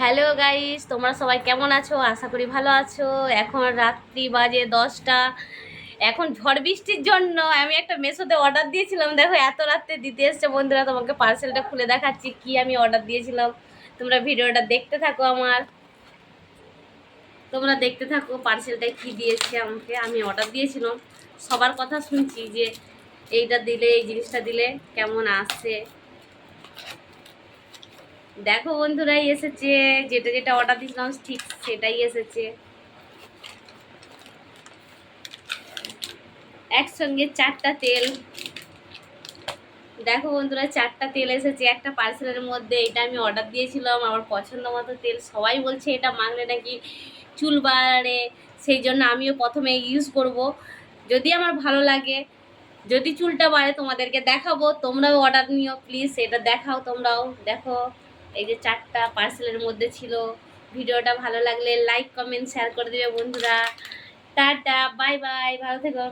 Hello guys, তোমরা সবাই কেমন আছো? আশা করি ভালো আছো। এখন রাত্রি বাজে দশটা। এখন ঝড় বৃষ্টির জন্য আমি একটা মেসোতে অর্ডার দিয়েছিলাম। দেখো, এত রাত্রে দিতে এসছে বন্ধুরা, তোমাকে পার্সেলটা খুলে দেখাচ্ছি কি আমি অর্ডার দিয়েছিলাম। তোমরা ভিডিওটা দেখতে থাকো আমার। তোমরা দেখতে থাকো পার্সেলটা কি দিয়েছে আমাকে। আমি অর্ডার দিয়েছিলাম। সবার কথা শুনছি যে এইটা দিলে, এই জিনিসটা দিলে কেমন আসছে দেখো বন্ধুরাই এসেছে। যেটা যেটা অর্ডার দিয়েছিলাম, ঠিক সেটাই এসেছে। একসঙ্গে চারটা তেল। দেখো বন্ধুরা, চারটা তেল এসেছে। একটা পার্সেলের মধ্যে এটা আমি অর্ডার দিয়েছিলাম। আমার পছন্দ মতো তেল। সবাই বলছে এটা মাখলে নাকি চুল বাড়ে। সেই জন্য আমিও প্রথমে ইউজ করব। যদি আমার ভালো লাগে, যদি চুলটা বাড়ে তোমাদেরকে দেখাবো। তোমরাও অর্ডার নিও প্লিজ এটা দেখাও তোমরাও। দেখো। এই যে চারটা পার্সেলের মধ্যে ছিল। ভিডিওটা ভালো লাগলে লাইক কমেন্ট শেয়ার করে দেবে বন্ধুরা। টাটা বাই বাই ভালো থেকো।